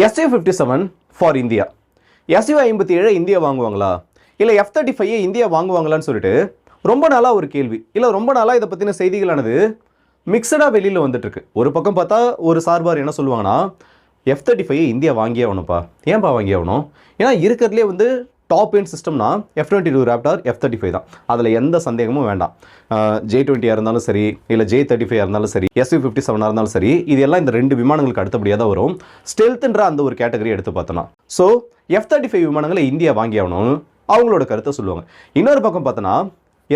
SU fifty seven for India SU ஐம்பத்தி ஏழு India வாங்குவாங்களா? இல்லை எஃப் தேர்ட்டி ஃபைவ் இந்தியா வாங்குவாங்களான்னு சொல்லிட்டு ரொம்ப நாளாக ஒரு கேள்வி. இல்லை ரொம்ப நாளாக இதை பற்றின செய்திகளானது மிக்சடாக வெளியில் வந்துட்டுருக்கு. ஒரு பக்கம் பார்த்தா ஒரு சார்பார் என்ன சொல்லுவாங்கன்னா எஃப் தேர்ட்டி ஃபைவ் இந்தியா வாங்கியே ஆகணும்ப்பா. ஏன்பா வாங்கி ஆகணும்? ஏன்னா இருக்கிறதுலே வந்து top end சிஸ்டம்னா F twenty two Raptor F thirty five தான். அதில் எந்த சந்தேகமும் வேண்டாம். ஜே டுவெண்ட்டியாக இருந்தாலும் சரி இல்லை ஜே தேர்ட்டி ஃபைவ் இருந்தாலும் சரி எஸ்யூ ஃபிஃப்டி செவனாக இருந்தாலும் சரி இது எல்லாம் இந்த ரெண்டு விமானங்களுக்கு அடுத்தபடியாக தான் வரும். ஸ்டெல்த்துன்ற அந்த ஒரு கேட்டகரி எடுத்து பார்த்தோன்னா ஸோ எஃப் தேர்ட்டி ஃபைவ் விமானங்களை இந்தியா வாங்கி ஆகணும் அவங்களோட கருத்தை சொல்லுவாங்க. இன்னொரு பக்கம் பார்த்தோன்னா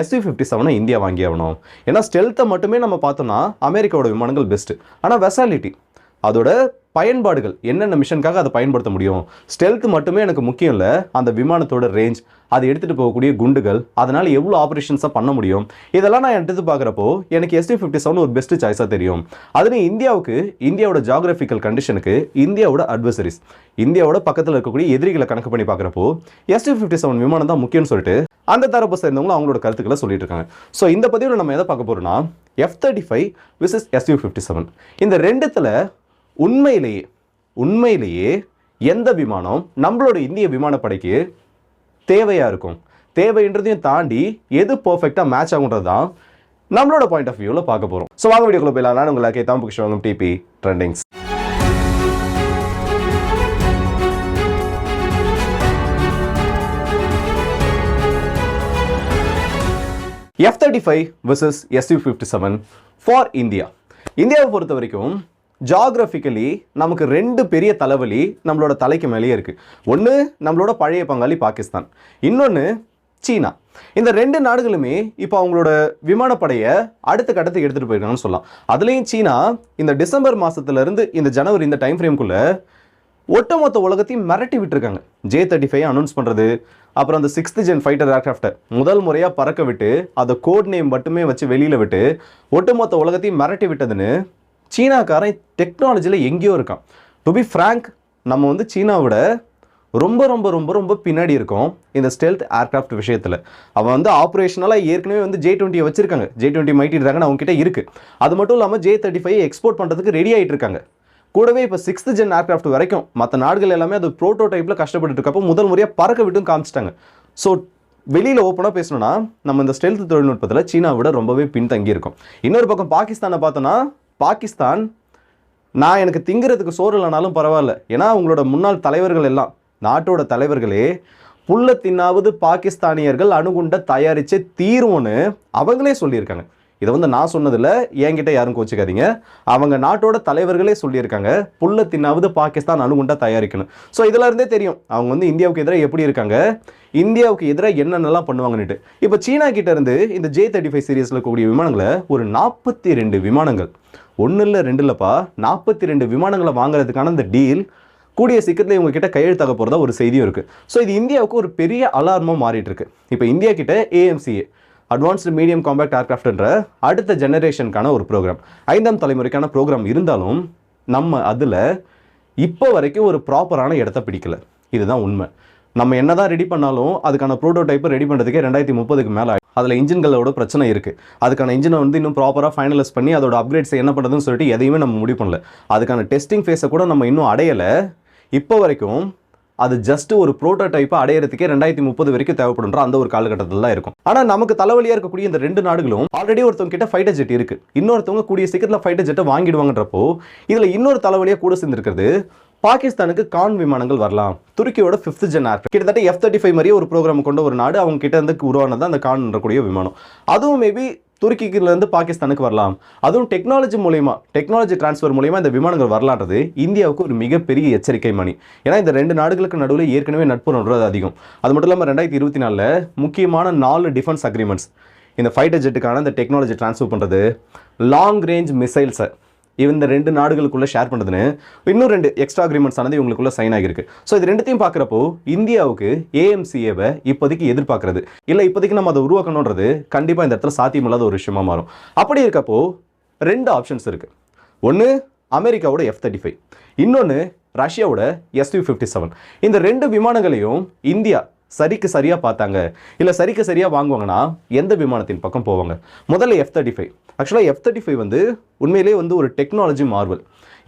எஸ்யூ ஃபிஃப்டி செவனை இந்தியா வாங்கி ஆகணும். ஏன்னா ஸ்டெல்த்தை மட்டுமே நம்ம பார்த்தோம்னா அமெரிக்காவோட விமானங்கள் பெஸ்ட்டு ஆனால் வெசாலிட்டி அதோட பயன்பாடுகள் என்னென்ன மிஷனுக்காக அதை பயன்படுத்த முடியும்? ஸ்டெல்த் மட்டுமே எனக்கு முக்கியம் இல்லை. அந்த விமானத்தோட ரேஞ்ச் அதை எடுத்துகிட்டு போகக்கூடிய குண்டுகள் அதனால் எவ்வளோ ஆப்ரேஷன்ஸாக பண்ண முடியும்? இதெல்லாம் நான் எடுத்து பார்க்குறப்போ எனக்கு எஸ்டி ஃபிஃப்டி செவன் ஒரு பெஸ்ட் சாய்ஸாக தெரியும். அதுலேயும் இந்தியாவுக்கு இந்தியாவோட ஜாகிரபிக்கல் கண்டிஷனுக்கு இந்தியாவோட அட்வர்சரிஸ் இந்தியாவோட பக்கத்தில் இருக்கக்கூடிய எதிரிகளை கணக்கு பண்ணி பார்க்குறப்போ எஸ்டி ஃபிஃப்டி செவன் விமானம் தான் முக்கியம்னு சொல்லிட்டு அந்த தரப்பு சேர்ந்தவங்களும் அவங்களோட கருத்துக்களை சொல்லிட்டு இருக்காங்க ஸோ இந்த பதிவில் நம்ம எதை பார்க்க போகிறோம்னா F thirty five versus SU fifty seven இந்த ரெண்டுத்தில் உண்மையிலேயே உண்மையிலேயே எந்த விமானம் நம்மளோட இந்திய விமானப்படைக்கு தேவையாக இருக்கும்? தேவைன்றதையும் தாண்டி எது பர்ஃபெக்டாக மேட்ச் ஆகுன்றது தான் நம்மளோட பாயிண்ட் ஆஃப் வியூவில் பார்க்க போகிறோம் ஸோ வாங்க வீடியோக்குள்ள போயிடலாம். நான் உங்களை கேத்தாம் கிருஷ்ணவங்கம் DP trendings F thirty five versus SU fifty seven for India இந்தியாவை பொறுத்த வரைக்கும் ஜாகிரபிக்கலி நமக்கு ரெண்டு பெரிய தலைவலி நம்மளோட தலைக்கு மேலேயே இருக்குது ஒன்று நம்மளோட பழைய பங்காளி பாகிஸ்தான். இன்னொன்று சீனா. இந்த ரெண்டு நாடுகளுமே இப்போ அவங்களோட விமானப்படையை அடுத்த கட்டத்துக்கு எடுத்துகிட்டு போயிருக்காங்கன்னு சொல்லலாம். அதுலேயும் சீனா இந்த டிசம்பர் மாதத்துலேருந்து இந்த ஜனவரி இந்த டைம் ஃப்ரேம்குள்ளே ஒட்டுமொத்த உலகத்தையும் மிரட்டி விட்டுருக்காங்க. ஜே தேர்ட்டி ஃபைவ் அனௌன்ஸ் பண்ணுறது அப்புறம் அந்த சிக்ஸ்த் ஜென் ஃபைட்டர் ஏர்க்ராஃப்டை முதல் முறையாக பறக்க விட்டு அதை கோட் நேம் மட்டுமே வச்சு வெளியில் விட்டு ஒட்டுமொத்த உலகத்தையும் மிரட்டி விட்டதுன்னு சீனாக்காரன் டெக்னாலஜியில் எங்கேயோ இருக்கான். டு பி ஃப்ராங்க் நம்ம வந்து சீனாவோட ரொம்ப ரொம்ப ரொம்ப ரொம்ப பின்னாடி இருக்கும் இந்த ஸ்டெல்த் ஏர்க்ராஃப்ட் விஷயத்தில். அவன் வந்து ஆப்ரேஷனலாக ஏற்கனவே வந்து ஜே டுவெண்ட்டியை வச்சிருக்காங்க. ஜே டுவெண்ட்டி மைட்டி இருக்காங்கன்னு அவங்ககிட்ட இருக்குது அது மட்டும் இல்லாமல் ஜே தேர்ட்டி ஃபைவ் எக்ஸ்போர்ட் பண்ணுறதுக்கு ரெடி ஆகிட்டு இருக்காங்க. கூடவே இப்போ சிக்ஸ்த் ஜென் ஏர்க்ராஃப்ட் வரைக்கும் மற்ற நாடுகள் எல்லாமே அது ப்ரோட்டோ டைப்பில் கஷ்டப்பட்டு இருக்கப்போ முதல் முறையாக பறக்க விட்டும் காமிச்சிட்டாங்க. ஸோ வெளியில் ஓப்பனாக பேசணும்னா நம்ம இந்த ஸ்டெல்த் தொழில்நுட்பத்தில் சீனாவை விட ரொம்பவே பின்தங்கி இருக்கும் இன்னொரு பக்கம் பாகிஸ்தானை பார்த்தோன்னா பாகிஸ்தான் நான் எனக்கு திங்கிறதுக்கு சோறு இல்லைனாலும் பரவாயில்ல. ஏன்னா உங்களோட முன்னாள் தலைவர்கள் எல்லாம் நாட்டோட தலைவர்களே புல்ல தின்னாவது பாகிஸ்தானியர்கள் அணுகுண்ட தயாரித்து தீர்வோன்னு அவங்களே சொல்லியிருக்காங்க. இதை வந்து நான் சொன்னதில் என்கிட்ட யாரும் கோச்சிக்காதீங்க. அவங்க நாட்டோட தலைவர்களே சொல்லியிருக்காங்க புல்ல தின்னாவது பாகிஸ்தான் அணுகுண்டா தயாரிக்கணும். ஸோ இதுல இருந்தே தெரியும். அவங்க வந்து இந்தியாவுக்கு எதிராக எப்படி இருக்காங்க இந்தியாவுக்கு எதிராக என்னென்னலாம் பண்ணுவாங்கன்னுட்டு. இப்போ சீனா கிட்ட இருந்து இந்த ஜே தேர்ட்டி ஃபைவ் சீரியஸில் இருக்கக்கூடிய விமானங்களை ஒரு நாற்பத்தி ரெண்டு விமானங்கள் ஒன்று இல்லை ரெண்டு இல்லைப்பா நாற்பத்தி ரெண்டு விமானங்களை வாங்குறதுக்கான அந்த டீல் கூடிய சீக்கிரத்தில் இவங்க கிட்ட கையெழுத்தாக போகிறதா ஒரு செய்தியும் இருக்குது ஸோ இது இந்தியாவுக்கு ஒரு பெரிய அலார்மாக மாறிட்டு இருக்கு இப்போ இந்தியா கிட்ட ஏஎம்சிஏ அட்வான்ஸ்டு மீடியம் காம்பேக்ட் ஏர்க்ராஃப்ட்ன்ற அடுத்த ஜெனரேஷனுக்கான ஒரு ப்ரோக்ராம் ஐந்தாம் தலைமுறைக்கான ப்ரோக்ராம் இருந்தாலும் நம்ம அதில் இப்போ வரைக்கும் ஒரு ப்ராப்பரான இடத்த பிடிக்கல. இதுதான் உண்மை. நம்ம என்னதான் ரெடி பண்ணாலும் அதுக்கான ப்ரோட்டோடைப்பை ரெடி பண்ணுறதுக்கே ரெண்டாயிரத்தி முப்பதுக்கு மேலே அதில் இன்ஜின்களோட பிரச்சனை இருக்குது அதுக்கான இன்ஜினை வந்து இன்னும் ப்ராப்பராக ஃபைனலைஸ் பண்ணி அதோட அப்கிரேட்ஸ் என்ன பண்ணுறதுன்னு சொல்லிட்டு எதையுமே நம்ம முடிவு பண்ணல. அதுக்கான டெஸ்டிங் ஃபேஸை கூட நம்ம இன்னும் அடையலை. இப்போ வரைக்கும் அது ஜஸ்ட் ஒரு ப்ரோட்டோடைப்பை அடையிறதுக்கே ரெண்டாயிரத்தி முப்பது வரைக்கும் தேவைப்படுன்ற அந்த ஒரு காலகட்டத்தில் தான் இருக்கும். ஆனால் நமக்கு தலைவலியாக இருக்கக்கூடிய இந்த ரெண்டு நாடுகளும் ஆல்ரெடி ஒருத்தவங்க கிட்ட ஃபைட்டர் ஜெட் இருக்கு. இன்னொருத்தவங்க கூடிய சீக்கிரத்தில் ஃபைட்டர் ஜெட்டை வாங்கிடுவாங்கன்றப்போ இதில் இன்னொரு தலைவலியாக கூட சேர்ந்துருக்கிறது பாகிஸ்தானுக்கு கான் விமானங்கள் வரலாம். துருக்கியோட ஃபிஃப்த் ஜென் கிட்டத்தட்ட எஃப் தேர்ட்டி ஃபைவ் மாதிரியே ஒரு ப்ரோக்ராம் கொண்ட ஒரு நாடு அவங்க கிட்ட இருந்து உருவானது அந்த கான்ன்றக்கூடிய விமானம். அதுவும் மேபி துருக்கிலேருந்து பாகிஸ்தானுக்கு வரலாம். அதுவும் டெக்னாலஜி மூலயமா டெக்னாலஜி டிரான்ஸ்ஃபர் மூலயமா இந்த விமானங்கள் வரலான்றது இந்தியாவுக்கு ஒரு மிகப்பெரிய எச்சரிக்கை மணி. ஏன்னா இந்த ரெண்டு நாடுகளுக்கு நடுவில் ஏற்கனவே நட்பு நடுறது அதிகம். அது மட்டும் இல்லாமல் ரெண்டாயிரத்தி இருபத்தி நாலில் முக்கியமான நாலு டிஃபென்ஸ் அக்ரிமெண்ட்ஸ் இந்த ஃபைட்டர் ஜெட்டுக்கான இந்த டெக்னாலஜி ட்ரான்ஸ்ஃபர் பண்ணுறது லாங் ரேஞ்ச் மிசைல்ஸை இந்த ரெண்டு நாடுகளுக்குள்ள ஷேர் பண்ணுறதுன்னு இன்னும் ரெண்டு எக்ஸ்ட்ரா அக்ரிமெண்ட்ஸ் ஆனது இவங்களுக்குள்ள சைன் ஆகிருக்கு ஸோ இது ரெண்டுத்தையும் பார்க்குறப்போ இந்தியாவுக்கு ஏஎம்சிஏவை இப்போதைக்கு எதிர்பார்க்கறது. இல்லை இப்போதைக்கு நம்ம அதை உருவாக்கணுன்றது கண்டிப்பாக இந்த இடத்துல சாத்தியமில்லாத ஒரு விஷயமா மாறும். அப்படி இருக்கப்போ ரெண்டு ஆப்ஷன்ஸ் இருக்குது ஒன்று அமெரிக்காவோட எஃப் தேர்ட்டி ஃபைவ் இன்னொன்று ரஷ்யாவோட எஸ்யூ ஃபிஃப்டி செவன் இந்த ரெண்டு விமானங்களையும் இந்தியா சரிக்கு சரியாக பார்த்தாங்க. இல்லை சரிக்கு சரியாக வாங்குவாங்கன்னா எந்த விமானத்தின் பக்கம் போவாங்க? முதல்ல எஃப் தேர்ட்டி ஃபைவ் ஆக்சுவலாக எஃப் தேர்ட்டி ஃபைவ் வந்து உண்மையிலேயே வந்து ஒரு டெக்னாலஜி மார்வல்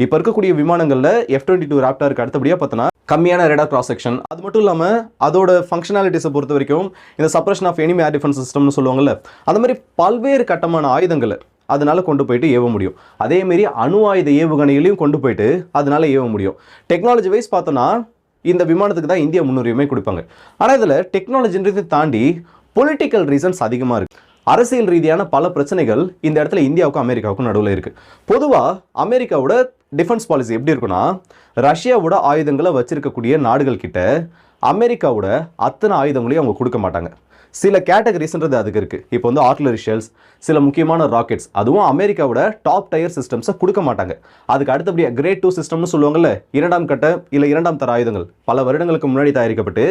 இப்போ இருக்கக்கூடிய விமானங்களில் எஃப் டுவெண்ட்டி டூ ராப்டாருக்கு அடுத்தபடியாக பார்த்தோன்னா கம்மியான ரேடா கிராஸ் செக்ஷன் அது மட்டும் இல்லாமல் அதோட ஃபங்க்ஷனாலிட்டிஸை பொறுத்த வரைக்கும் இந்த suppression of enemy air defence சிஸ்டம்னு சொல்லுவாங்கல்ல அந்த மாதிரி பல்வேறு கட்டமான ஆயுதங்களை அதனால் கொண்டு போயிட்டு ஏவ முடியும். அதேமாரி அணு ஆயுத ஏவுகணைகளையும் கொண்டு போயிட்டு அதனால் ஏவ முடியும். டெக்னாலஜி வைஸ் பார்த்தோன்னா இந்த விமானத்துக்கு தான் இந்தியா முன்னுரிமை கொடுப்பாங்க. ஆனால் இதில் டெக்னாலஜின்றதை தாண்டி பொலிட்டிக்கல் ரீசன்ஸ் அதிகமாக இருக்குது அரசியல் ரீதியான பல பிரச்சனைகள் இந்த இடத்துல இந்தியாவுக்கும் அமெரிக்காவுக்கும் நடுவில் இருக்குது பொதுவாக அமெரிக்காவோட டிஃபென்ஸ் பாலிசி எப்படி இருக்குன்னா ரஷ்யாவோட ஆயுதங்களை வச்சிருக்கக்கூடிய நாடுகள் கிட்ட அமெரிக்காவோட அத்தனை ஆயுதங்களையும் அவங்க கொடுக்க மாட்டாங்க. சில கேட்டகரிஸ்ன்றது அதுக்கு இருக்குது இப்போ வந்து ஆர்ட்லரி ஷெல்ஸ் சில முக்கியமான ராக்கெட்ஸ் அதுவும் அமெரிக்காவோட டாப் டயர் சிஸ்டம்ஸை கொடுக்க மாட்டாங்க. அதுக்கு அடுத்தபடியாக கிரேட் டூ சிஸ்டம்னு சொல்லுவாங்கல்ல இரண்டாம் கட்ட இல்லை இரண்டாம் தர ஆயுதங்கள். பல வருடங்களுக்கு முன்னாடி தயாரிக்கப்பட்டு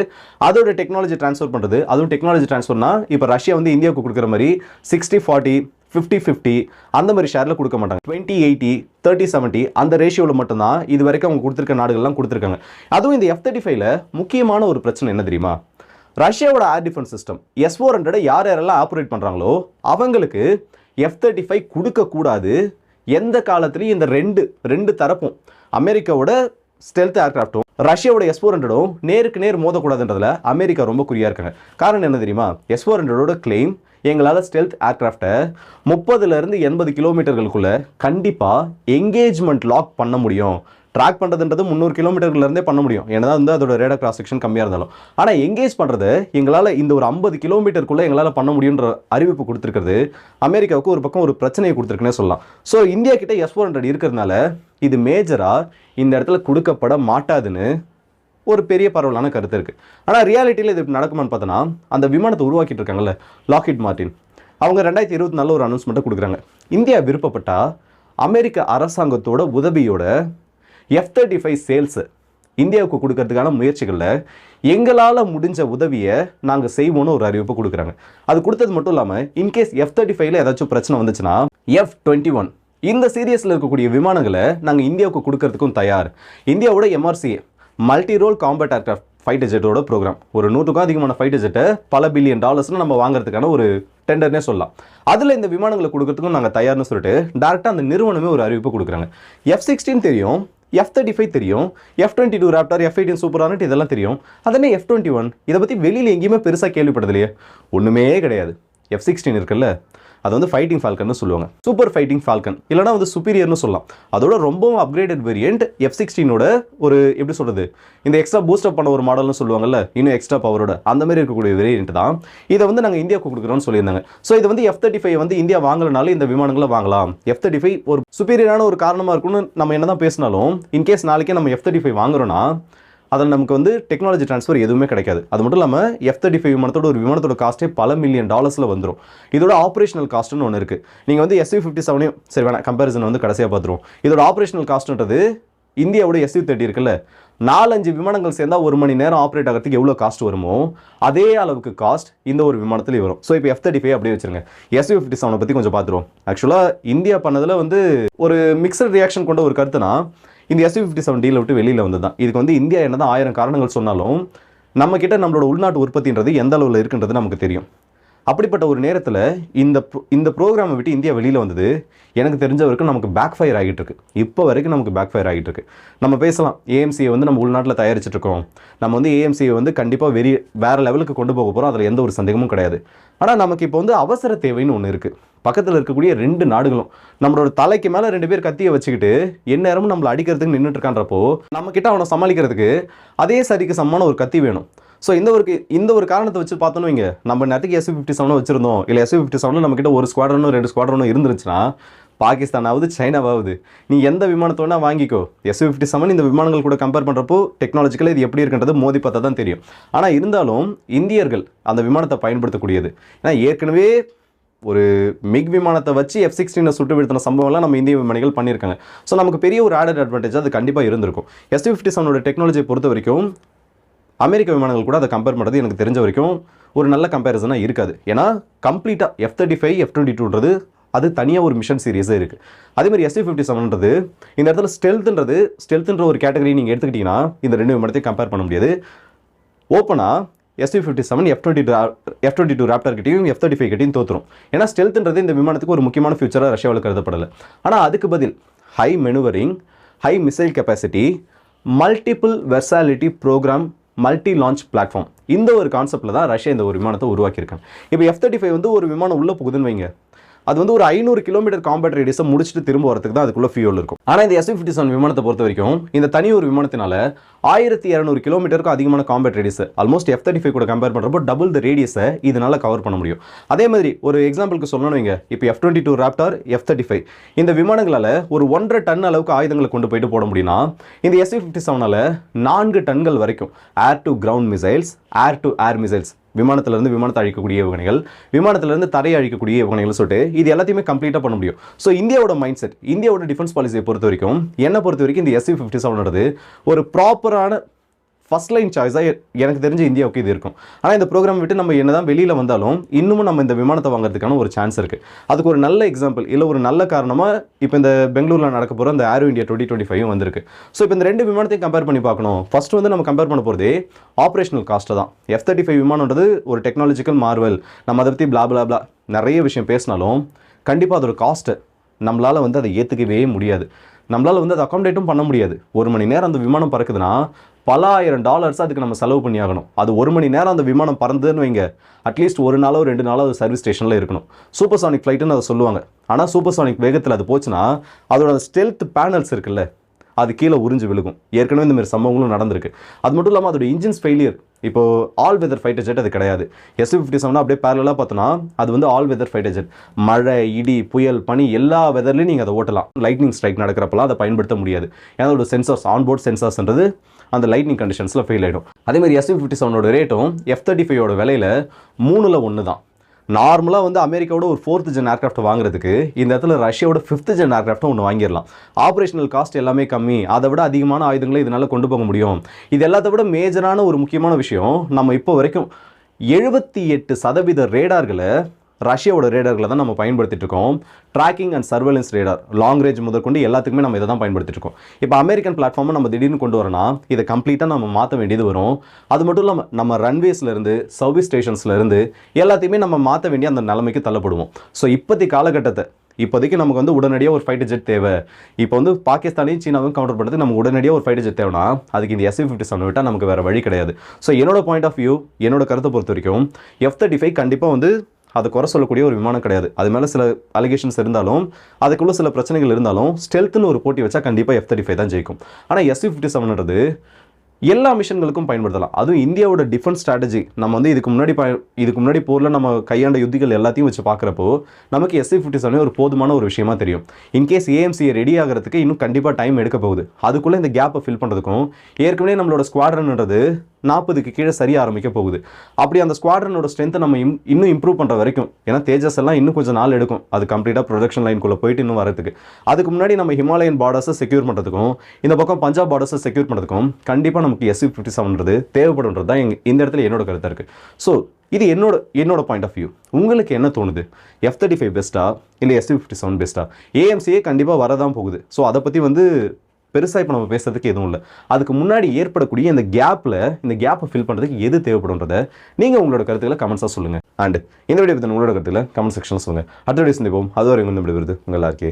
அதோட டெக்னாலஜி ட்ரான்ஸ்ஃபர் பண்ணுறது அதுவும் டெக்னாலஜி ட்ரான்ஸ்ஃபர்னா இப்போ ரஷ்யா வந்து இந்தியாவுக்கு கொடுக்குற மாதிரி சிக்ஸ்டி ஃபார்ட்டி ஃபிஃப்டி ஃபிஃப்டி அந்த மாதிரி ஷேரில் கொடுக்க மாட்டாங்க. டுவெண்ட்டி எயிட்டி தேர்ட்டி செவன்ட்டி அந்த ரேஷியோவில் மட்டும்தான் இது வரைக்கும் அவங்க கொடுத்துருக்க நாடுகள்லாம் கொடுத்துருக்காங்க. அதுவும் இந்த எஃப் தேர்ட்டி ஃபைவ்ல முக்கியமான ஒரு பிரச்சனை என்ன தெரியுமா? ரஷ்யாவோட air defence system S four hundred யார் யாரெல்லாம் ஆப்ரேட் பண்ணுறாங்களோ அவங்களுக்கு எஃப் தேர்ட்டி ஃபைவ் கொடுக்கக்கூடாது எந்த காலத்துலையும் இந்த ரெண்டு ரெண்டு தரப்பும் அமெரிக்காவோட ஸ்டெல்த் ஏர்க்ராஃப்ட்டும் ரஷ்யாவோட எஸ் ஃபோர் ஹண்ட்ரடும் நேருக்கு நேர் மோதக்கூடாதுன்றதுல அமெரிக்கா ரொம்ப குறியாக இருக்காங்க. காரணம் என்ன தெரியுமா? எஸ் ஃபோர் ஹண்ட்ரடோட கிளைம் எங்களால் ஸ்டெல்த் ஏர்க்ராஃப்டை முப்பதுலேருந்து எண்பது கிலோமீட்டர்களுக்குள்ளே கண்டிப்பாக எங்கேஜ்மெண்ட் லாக் பண்ண முடியும். ட்ராக் பண்ணுறதுன்றது முந்நூறு கிலோமீட்டர்லேருந்தே பண்ண முடியும். ஏன்னா வந்து அதோட ரேடா கிராஸ் செக்ஷன் கம்மியாக இருந்தாலும். ஆனால் எங்கேஜ் பண்ணுறது எங்களால் இந்த ஒரு ஐம்பது கிலோமீட்டருக்குள்ளே எங்களால் பண்ண முடியுன்ற அறிவிப்பு கொடுத்துருக்கிறது அமெரிக்காவுக்கு ஒரு பக்கம் ஒரு பிரச்சனையை கொடுத்துருக்குன்னே சொல்லலாம். ஸோ இந்தியா கிட்ட எஸ் ஃபோர் ஹண்ட்ரட் இருக்கிறதுனால இது மேஜராக இந்த இடத்துல கொடுக்கப்பட மாட்டாதுன்னு ஒரு பெரிய பரவலான கருத்து இருக்குது ஆனால் ரியாலிட்டியில் இது நடக்குமான்னு பார்த்தோன்னா அந்த விமானத்தை உருவாக்கிட்டு இருக்காங்கல்ல லாக்கிட் மார்ட்டின் அவங்க ரெண்டாயிரத்தி இருபத்தி நாலில் ஒரு அனௌன்ஸ்மெண்ட்டை கொடுக்குறாங்க. இந்தியா விருப்பப்பட்டால் அமெரிக்க அரசாங்கத்தோட உதவியோட எஃப் தேர்ட்டி ஃபைவ் சேல்ஸு இந்தியாவுக்கு கொடுக்கறதுக்கான முயற்சிகளில் எங்களால் முடிஞ்ச உதவியை நாங்கள் செய்வோம்னு ஒரு அறிவிப்பு கொடுக்குறாங்க. அது கொடுத்தது மட்டும் இல்லாமல் இன்கேஸ் எஃப் தேர்ட்டி ஃபைவ்ல ஏதாச்சும் பிரச்சனை வந்துச்சுன்னா எஃப் டுவெண்ட்டி ஒன் இந்த சீரியஸில் இருக்கக்கூடிய விமானங்களை நாங்கள் இந்தியாவுக்கு கொடுக்கறதுக்கும் தயார். இந்தியாவோட MRC multi role combat aircraft fighter ஜெட்டோட program ஒரு நூற்றுக்கும் அதிகமான ஃபைட்டர் ஜெட்டை பல பில்லியன் டாலர்ஸ்னு நம்ம வாங்குறதுக்கான ஒரு டெண்டர்னே சொல்லலாம். அதில் இந்த விமானங்களை கொடுக்கறதுக்கும் நாங்கள் தயார்னு சொல்லிட்டு டேரெக்டாக அந்த நிறுவனமே ஒரு அறிவிப்பு கொடுக்குறாங்க. எஃப் சிக்ஸ்டீன் தெரியும் எஃப் தேர்ட்டி ஃபைவ் தெரியும் F twenty two Raptor F eighteen Super Hornet இதெல்லாம் தெரியும். அதனே எஃப் டுவெண்ட்டி ஒன் இதை பற்றி வெளியில் எங்கேயுமே பெருசாக கேள்விப்பட்டதில்லையே. ஒன்றுமே கிடையாது. எஃப் சிக்ஸ்டீன் இருக்குல்ல. அது வந்து ஃபைட்டிங் ஃபால்கன்னு சொல்லுவாங்க. சூப்பர் ஃபைட்டிங் ஃபால்கன் இல்லைனா வந்து சுப்பீரியர்னு சொல்லலாம். அதோட ரொம்பவும் அப்கிரேடட் வேரியன்ட் எஃப் சிக்ஸ்டீனோட ஒரு எப்படி சொல்கிறது இந்த எக்ஸ்ட்ரா பூஸ்டப் பண்ண ஒரு மாடல்னு சொல்லுவாங்கல்ல இன்னும் எக்ஸ்ட்ரா பவரோட அந்த மாதிரி இருக்கக்கூடிய வேரியன்ட் தான். இதை வந்து நாங்கள் இந்தியாவுக்கு கொடுக்குறோம்னு சொல்லியிருந்தாங்க. ஸோ இது வந்து எஃப் தேர்ட்டி ஃபைவ் வந்து இந்தியா வாங்கலனாலும் இந்த விமானங்களை வாங்கலாம். எஃப் தேர்ட்டி ஃபைவ் ஒரு சுப்பீரியரான ஒரு காரணமாக இருக்கும்னு நம்ம என்ன தான் பேசினாலும் இன்கேஸ் நாளைக்கே நம்ம எஃப் தேர்ட்டி ஃபைவ் வாங்குறோம்னா அதில் நமக்கு வந்து டெக்னாலஜி ட்ரான்ஸ்ஃபர் எதுவுமே கிடைக்காது. அது மட்டும் இல்லாமல் எஃப் தேர்ட்டி ஃபைவ் விமானத்தோட ஒரு விமானத்தோட காஸ்ட்டே பல மில்லியன் டாலர்ஸில் வந்துடும் இதோட ஆப்ரேஷனல் காஸ்ட்னு ஒன்று இருக்குது நீங்கள் வந்து எஸ்யூ ஃபிஃப்டி செவனையும் சரி வேணாம் கம்பேரிசன் வந்து கடைசியாக பார்த்துருவோம். இதோட ஆப்ரேஷனல் காஸ்ட்ன்றது இந்தியாவோட எஸ்யூ தேர்ட்டி இருக்குல்ல. நாலஞ்சு விமானங்கள் சேர்ந்தா ஒரு மணி நேரம் ஆப்ரேட் ஆகிறதுக்கு எவ்வளோ காஸ்ட் வருமோ அதே அளவுக்கு காஸ்ட் இந்த ஒரு விமானத்தில் வரும். ஸோ இப்போ எஃப் தேர்ட்டி ஃபைவ் அப்படியே வச்சிருங்க. எஸ்யூ ஃபிஃப்டி செவனை பற்றி கொஞ்சம் பார்த்துருவோம். ஆக்சுவலாக இந்தியா பண்ணதில் வந்து ஒரு மிக்சட் ரியாக்ஷன் கொண்ட ஒரு கருத்துனா இந்த எஸ்யூ ஃபிஃப்டி செவன் டீலை விட்டு வெளியில் வந்து தான் இதுக்கு வந்து இந்தியா என்ன தான் ஆயிரம் காரணங்கள் சொன்னாலும் நம்மக்கிட்ட நம்மளோட உள்நாட்டு உற்பத்தின்றது எந்த அளவில் இருக்குன்றது நமக்கு தெரியும். அப்படிப்பட்ட ஒரு நேரத்தில் இந்த இந்த ப்ரோக்ராமை விட்டு இந்தியா வெளியில் வந்தது எனக்கு தெரிஞ்ச வரைக்கும் நமக்கு பேக் ஃபயர் ஆகிட்டு இருக்கு. இப்போ வரைக்கும் நமக்கு பேக் ஃபயர் ஆகிட்டு இருக்கு. நம்ம பேசலாம். ஏஎம்சியை வந்து நம்ம உள்நாட்டில் தயாரிச்சிட்டு இருக்கோம். நம்ம வந்து ஏஎம்சியை வந்து கண்டிப்பாக வெறி வேற லெவலுக்கு கொண்டு போக போகிறோம் அதில் எந்த ஒரு சந்தேகமும் கிடையாது. ஆனால் நமக்கு இப்போ வந்து அவசர தேவைன்னு ஒன்று இருக்குது பக்கத்தில் இருக்கக்கூடிய ரெண்டு நாடுகளும் நம்மளோட தலைக்கு மேலே ரெண்டு பேர் கத்தியை வச்சுக்கிட்டு எந்நேரமும் நம்மளை அடிக்கிறதுக்கு நின்றுட்டு இருக்கான்றப்போ நம்ம கிட்ட அவனை சமாளிக்கிறதுக்கு அதே சரிக்கு சமமான ஒரு கத்தி வேணும். ஸோ இந்த ஒரு இந்த ஒரு காரணத்தை வச்சு பார்த்தோன்னு வைங்க. நம்ம நேரத்துக்கு எஸ்யூ ஃபிஃப்டி செவனும் வச்சிருந்தோம். இல்லை எஸ்யூ ஃபிஃப்டி செவனில் நம்மக்கிட்ட ஒரு ஸ்குவாட்ரனும் ரெண்டு ஸ்குவாட்ரனும் இருந்துருச்சுன்னா பாகிஸ்தானாவது சைனாவாவது நீ எந்த விமானத்தோடனா வாங்கிக்கோ. எஸ் ஃபிஃப்டி செவன் இந்த விமானங்கள் கூட கம்பேர் பண்ணுறப்போ டெக்னாலஜிக்கலாக இது எப்படி இருக்குன்றது மோதி பார்த்தா தான் தெரியும். ஆனால் இருந்தாலும் இந்தியர்கள் அந்த விமானத்தை பயன்படுத்தக்கூடியது. ஏன்னா ஏற்கனவே ஒரு மிக் விமானத்தை வச்சு எஃப் சிக்ஸ்டீனை சுட்டு வீழ்த்தின சம்பவம்லாம் நம்ம இந்திய விமானிகள் பண்ணியிருக்காங்க. ஸோ நமக்கு பெரிய ஒரு ஆடட் அட்வான்டேஜ் அது கண்டிப்பாக இருந்திருக்கும். எஸ் ஃபிஃப்டி செவனோட டெக்னாலஜியை பொறுத்த வரைக்கும் அமெரிக்க விமானங்கள் கூட அதை கம்பேர் பண்ணுறது எனக்கு தெரிஞ்ச வரைக்கும் ஒரு நல்ல கம்பேரிசனாக இருக்காது. ஏன்னா கம்ப்ளீட்டாக F thirty five F twenty டூன்றது அது தனியாக ஒரு மிஷன் சீரியஸே இருக்குது அதேமாதிரி எஸ்டி ஃபிஃப்டி செவன்ன்றது இந்த இடத்துல ஸ்டெல்த்துன்றது ஸ்டெல்த்துன்ற ஒரு கேட்டகரி நீங்கள் எடுத்துக்கிட்டிங்கன்னா இந்த ரெண்டு விமானத்தையும் கம்பேர் பண்ண முடியாது. ஓப்பனாக SD fifty seven F twenty F twenty two raptor கிட்டையும் எஃப் தேர்ட்டி ஃபைவ் கிட்டையும் தோற்றுரும் ஏன்னா ஸ்டெல்த்துன்றது இந்த விமானத்துக்கு ஒரு முக்கியமான ஃபியூச்சராக ரஷ்யாவில் கருதப்படலை. ஆனால் அதுக்கு பதில் high manoeuvring high missile capacity multiple versatility program multi launch platform இந்த ஒரு கான்செப்ட்டில் தான் ரஷ்யா இந்த ஒரு விமானத்தை உருவாக்கியிருக்காங்க. இப்போ எஃப் தேர்ட்டி ஃபைவ் வந்து ஒரு விமானம் உள்ளே போகுதுன்னு வைங்க. அது வந்து ஒரு ஐநூறு கிலோமீட்டர் காம்பேட் ரேடியஸை முடிச்சுட்டு திரும்ப வரதுக்கு தான் அதுக்குள்ள ஃபியூல் இருக்கும். ஆனால் இந்த எஸ் ஃபிஃப்டி செவன் விமானத்தை பொறுத்த வரைக்கும் இந்த தனி ஒரு விமானத்தினால ஆயிரத்தி இரநூறு கிலோமீட்டருக்கு அதிகமான combat radius almost F thirty five கூட கம்பேர் பண்ணுறப்போ டபுள் த ரேடியஸை இதனால கவர் பண்ண முடியும். அதே மாதிரி ஒரு எக்ஸாம்பிளுக்கு சொல்லணும் வைங்க. இப்போ F twenty two Raptor F thirty five இந்த விமானங்களால் ஒரு ஒன்றரை டன் அளவுக்கு ஆயுதங்களை கொண்டு போயிட்டு போட முடியும்னா இந்த எஸ் ஃபிஃப்டி செவனால் நான்கு டன்கள் வரைக்கும் air to ground missiles air to air missiles விமானத்திலிருந்து விமானத்தை அழிக்கக்கூடிய ஏவுகணைகள் விமானத்திலிருந்து தரையை அழிக்கக்கூடிய ஏவுகணைகள் சொல்லிட்டு இது எல்லாத்தையுமே கம்ப்ளீட்டாக பண்ண முடியும். ஸோ இந்தியாவோட மைண்ட் செட் இந்தியாவோட டிஃபென்ஸ் பாலிசியை பொறுத்த வரைக்கும் என்னை பொறுத்த வரைக்கும் இந்த எஸ்சி ஃபிஃப்டி செவனோடது ஒரு ப்ராப்பரான ஃபர்ஸ்ட் லைன் சாய்ஸாக எனக்கு தெரிஞ்ச இந்தியாவுக்கு இது இருக்கும். ஆனால் இந்த ப்ரோக்ராம் விட்டு நம்ம என்ன தான் வெளியில் வந்தாலும் இன்னமும் நம்ம இந்த விமானத்தை வாங்குறதுக்கான ஒரு சான்ஸ் இருக்குது அதுக்கு ஒரு நல்ல எக்ஸாம்பிள் இல்லை ஒரு நல்ல காரணமாக இப்போ இந்த பெங்களூரில் நடக்க போகிற அந்த Aero India twenty twenty five வந்திருக்கு. ஸோ இப்போ இந்த ரெண்டு விமானத்தையும் கம்பேர் பண்ணி பார்க்கணும். ஃபஸ்ட் வந்து நம்ம கம்பேர் பண்ண போகிறதே ஆப்ரேஷனல் காஸ்ட்டு தான். எஃப் தேர்ட்டி ஃபைவ் விமானன்றது ஒரு டெக்னாலஜிக்கல் மார்வல் நம்ம அதை பற்றி பிளா பிளா பிளா நிறைய விஷயம் பேசினாலும் கண்டிப்பாக அதோட காஸ்ட்டு நம்மளால் வந்து அதை ஏற்றுக்கவே முடியாது. நம்மளால் வந்து அதை அக்காமடேட்டும் பண்ண முடியாது. ஒரு மணி நேரம் அந்த விமானம் பறக்குதுன்னா பல ஆயிரம் டாலர்ஸ் அதுக்கு நம்ம செலவு பண்ணி ஆகணும் அது ஒரு மணி நேரம் அந்த விமானம் பறந்துன்னு வைங்க. அட்லீஸ்ட் ஒரு நாளோ ரெண்டு நாளோ அது சர்வீஸ் ஸ்டேஷனில் இருக்கணும். சூப்பர் சானிக் ஃப்ளைட்டுன்னு அதை சொல்லுவாங்க. ஆனால் சூப்பர் சானிக் வேகத்தில் அது போச்சுன்னா அதோட ஸ்டெல்த் பேனல்ஸ் இருக்குல்ல அது கீழே உறிஞ்சு விழுகும். ஏற்கனவே இந்த மாதிரி சம்பவங்களும் நடந்திருக்கு. அது மட்டும் இல்லாமல் அதோட இன்ஜின்ஸ் ஃபெயிலியர் இப்போ ஆல் வெதர் ஃபைட்டர் ஜெட் அது கிடையாது. எஸ் ஃபிஃப்டி செவன் அப்படியே பேரலாக பார்த்தோன்னா அது வந்து ஆல் வெதர் ஃபைட்டர் ஜெட் மழை இடி புயல் பனி எல்லா வெதர்லையும் நீங்கள் அதை ஓட்டலாம். லைட்னிங் ஸ்ட்ரைக் நடக்கிறப்பலாம் அதை பயன்படுத்த முடியாது. ஏன்னா அதோட சென்சார்ஸ் ஆன்போர்ட் சென்சார்ஸ்ன்றது அந்த லைட்னிங் கண்டிஷன்ஸில் ஃபெயில் ஆகிடும் அதே மாதிரி எஸ் ஃபிஃப்டி செவனோட ரேட்டும் எஃப் தேர்ட்டி ஃபைவோட விலையில் மூணில் ஒன்று தான். நார்மலாக வந்து அமெரிக்காவோட ஒரு ஃபோர்த் ஜென் ஏர்க்ராஃப்ட் வாங்குறதுக்கு இந்த இடத்துல ரஷ்யாவோட ஃபிஃப்த் ஜென் ஏர்க்ராஃப்ட்டும் ஒன்று வாங்கிடலாம். ஆப்ரேஷனல் காஸ்ட் எல்லாமே கம்மி. அதை விட அதிகமான ஆயுதங்களை இதனால் கொண்டு போக முடியும். இது எல்லாத்த விட மேஜரான ஒரு முக்கியமான விஷயம். நம்ம இப்போ வரைக்கும் எழுபத்தி எட்டு சதவீத ரேடார்களை ரஷ்யாவோட ரேடர்களை தான் நம்ம பயன்படுத்திட்டு இருக்கோம். Tracking and surveillance radar long range முதற்கொண்டு எல்லாத்துக்குமே நம்ம இதை தான் பயன்படுத்திட்டு இருக்கோம். இப்போ அமெரிக்கன் பிளாட்ஃபார்மை நம்ம திடீர்னு கொண்டு வரனா இதை கம்ப்ளீட்டாக நம்ம மாற்ற வேண்டியது வரும். அது மட்டும் இல்லாமல் நம்ம ரன்வேஸ்லேருந்து சர்வீஸ் ஸ்டேஷன்ஸ்லேருந்து எல்லாத்தையுமே நம்ம மாற்ற வேண்டிய அந்த நிலைமைக்கு தள்ளப்படுவோம். ஸோ இப்போதைய காலகட்டத்தை இப்போதைக்கு நமக்கு வந்து உடனடியாக ஒரு ஃபைட்டர் ஜெட் தேவை. இப்போ வந்து பாகிஸ்தானையும் சீனாவும் கவுண்டர் பண்ணுறதுக்கு நமக்கு உடனடியாக ஒரு ஃபைட்டர் ஜெட் தேவைன்னா அதுக்கு இந்த எஸ்சி ஃபிஃப்டி செவன் விட்டால் நமக்கு வேறு வழி கிடையாது. ஸோ என்னோட பாயிண்ட் ஆஃப் வியூ என்னோட கருத்தை பொறுத்த வரைக்கும் எஃப் தேர்ட்டி ஃபைவ் கண்டிப்பாக வந்து அது குறை சொல்லக்கூடிய ஒரு விமானம் கிடையாது. அது மேலே சில அலிகேஷன்ஸ் இருந்தாலும் அதுக்குள்ள சில பிரச்சனைகள் இருந்தாலும் ஸ்டெல்த்னு ஒரு போட்டி வச்சா கண்டிப்பாக எஃப் தேர்ட்டி ஃபைவ் தான் ஜெயிக்கும். ஆனால் எஸ்சி ஃபிஃப்டி செவன்ன்றது எல்லா மிஷன்களுக்கும் பயன்படுத்தலாம். அதுவும் இந்தியாவோட டிஃபென்ஸ் ஸ்ட்ராட்டஜி நம்ம வந்து இதுக்கு முன்னாடி ப இதுக்கு முன்னாடி போரில் நம்ம கையாண்ட யுத்திகள் எல்லாத்தையும் வச்சு பார்க்குறப்போ நமக்கு எஸ்சி ஃபிஃப்டி செவன் ஒரு போதுமான ஒரு விஷயமா தெரியும். இன்கேஸ் ஏஎம்சியை ரெடி ஆகிறதுக்கு இன்னும் கண்டிப்பாக டைம் எடுக்க போகுது. அதுக்குள்ளே இந்த கேப்பை ஃபில் பண்ணுறதுக்கும் ஏற்கனவே நம்மளோட ஸ்குவாட்ரன்ன்றது நாற்பதுக்கு கீழே சரிய ஆரம்பிக்க போகுது. அப்படி அந்த ஸ்குவாட்ரனோட ஸ்ட்ரென்த்தை நம்ம இம்- இன்னும் இம்ப்ரூவ் பண்ணுற வரைக்கும் ஏன்னா தேஜஸ் எல்லாம் இன்னும் கொஞ்சம் நாள் எடுக்கும். அது கம்ப்ளீட்டாக ப்ரொடக்ஷன் லைனுக்குள்ளே போயிட்டு இன்னும் வரதுக்கு அதுக்கு முன்னாடி நம்ம ஹிமாலயன் பார்டர்ஸை செக்யூர் பண்ணுறதுக்கும் இந்த பக்கம் பஞ்சாப் பார்டர்ஸை செக்யூர் பண்ணுறதுக்கும் கண்டிப்பாக நமக்கு எஸ்சி ஃபிஃப்டி செவன்றது தேவைப்படுன்றது தான் எங்கள் இந்த இடத்துல என்னோட கருத்தாக இருக்குது ஸோ இது என்னோட என்னோட பாயிண்ட் ஆஃப் வியூ உங்களுக்கு என்ன தோணுது? எஃப் தேர்ட்டி ஃபைவ் பெஸ்ட்டா இல்லை எஸ்சி ஃபிஃப்டி செவன் பெஸ்ட்டா ஏஎம்சியே கண்டிப்பாக வரதான் போகுது. ஸோ அதை பற்றி வந்து பெருசாக இப்போ நம்ம பேசுறதுக்கு எதுவும் இல்லை. அதுக்கு முன்னாடி ஏற்படக்கூடிய இந்த கேப்பில் இந்த கேப்பை ஃபில் பண்ணுறதுக்கு எது தேவைப்படுன்றத நீங்கள் உங்களோட கருத்துக்களை கமெண்ட்ஸாக சொல்லுங்கள் அண்ட் இந்த வீடியோ பற்றி உங்களோட கருத்துக்களை கமெண்ட் செக்ஷனில் சொல்லுங்கள் அடுத்த வீடியோ சந்திப்போம். அது வரை வந்து விடுவது உங்கள் எல்லாருக்கே